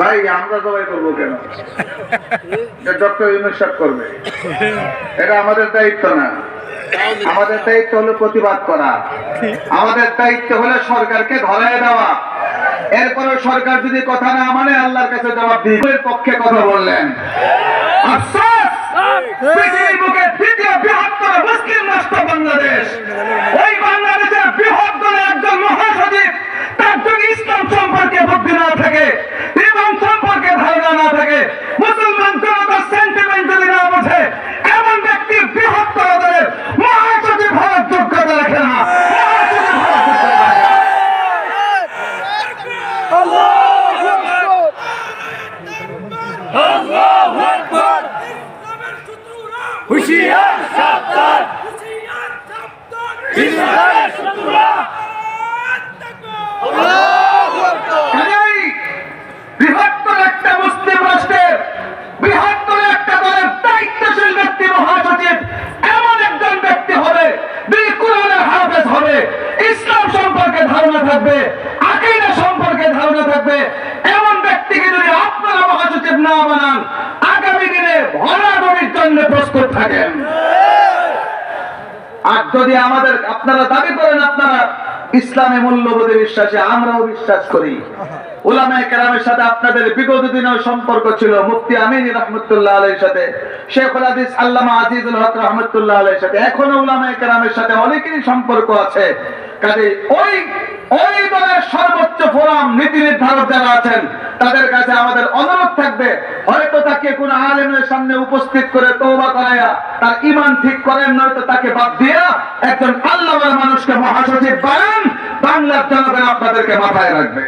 ভাই আমরা সবাই করব কেন? ডক্টর ইউনুস সাহেব করবে। এটা আমাদের দায়িত্ব না। আমাদের দায়িত্ব হলো প্রতিবাদ করা। আমাদের দায়িত্ব হলো সরকারকে ধরায় দেওয়া। এরপরে সরকার যদি কথা না মানে আল্লাহর কাছে জবাব দিয়ে পক্ষে কথা বললেন। আফসোস পৃথিবীর বুকে তৃতীয় বৃহত্তর মুসলিম রাষ্ট্র বাংলাদেশ ওই বাংলাদেশের বৃহত্তর একজন মহাসচিব তার যদি ইসলাম সম্পর্কে বুদ্ধি না থাকে এবং সম্পর্কে ধারণা না থাকে মুসলমান জনতার সেন্টিমেন্ট যদি না বোঝে এমন ব্যক্তি বৃহত্তর দলের মহাসচিব হওয়ার যোগ্যতা রাখে না মহাসচিব হওয়ার যোগ্যতা রাখে না। হুশিয়ার সাবধান শত্রুরা কাজেই বৃহত্তর একটা মুসলিম রাষ্ট্রের বৃহত্তর একটা ব্যক্তি মহাসচিব এমন একজন ব্যক্তি হবে যিনি কোরআনের হাফেজ হবে ইসলাম সম্পর্কে ধারণা থাকবে আকিদা সম্পর্কে ধারণা থাকবে এমন ব্যক্তিকে যদি আপনারা মহাসচিব না বানান আগামী দিনে ভরাডরির জন্য প্রস্তুত থাকেন। আর যদি আমাদের, আপনারা দাবি করেন আপনারা ইসলামে মূল্যবোধে বিশ্বাসী, আমরাও বিশ্বাস করি। ওলামায়ে কেরামের সাথে আপনাদের বিগত সম্পর্ক ছিল, মুফতি আমিন রহমতুল্লাহ আলের সাথে হাদিস আল্লামা আজিজুল হক রহমতুল্লাহ আলের সাথে, এখনও ওলামায়ে কেরামের সাথে অনেকেরই সম্পর্ক আছে। কাজে ওই ওই দলের সর্বোচ্চ ফোরাম নীতি নির্ধারক যারা আছেন, তাদের কাছে আমাদের অনুরোধ থাকবে, হয়তো তাকে কোন আলেমের সামনে উপস্থিত করে তোবা করাইয়া তার ইমান ঠিক করেন, নয়তো তাকে বাদ দিয়া একজন আল্লাহর মানুষকে মহাসচিব বানান, বাংলার জনগণ আপনাদেরকে মাথায় রাখবে।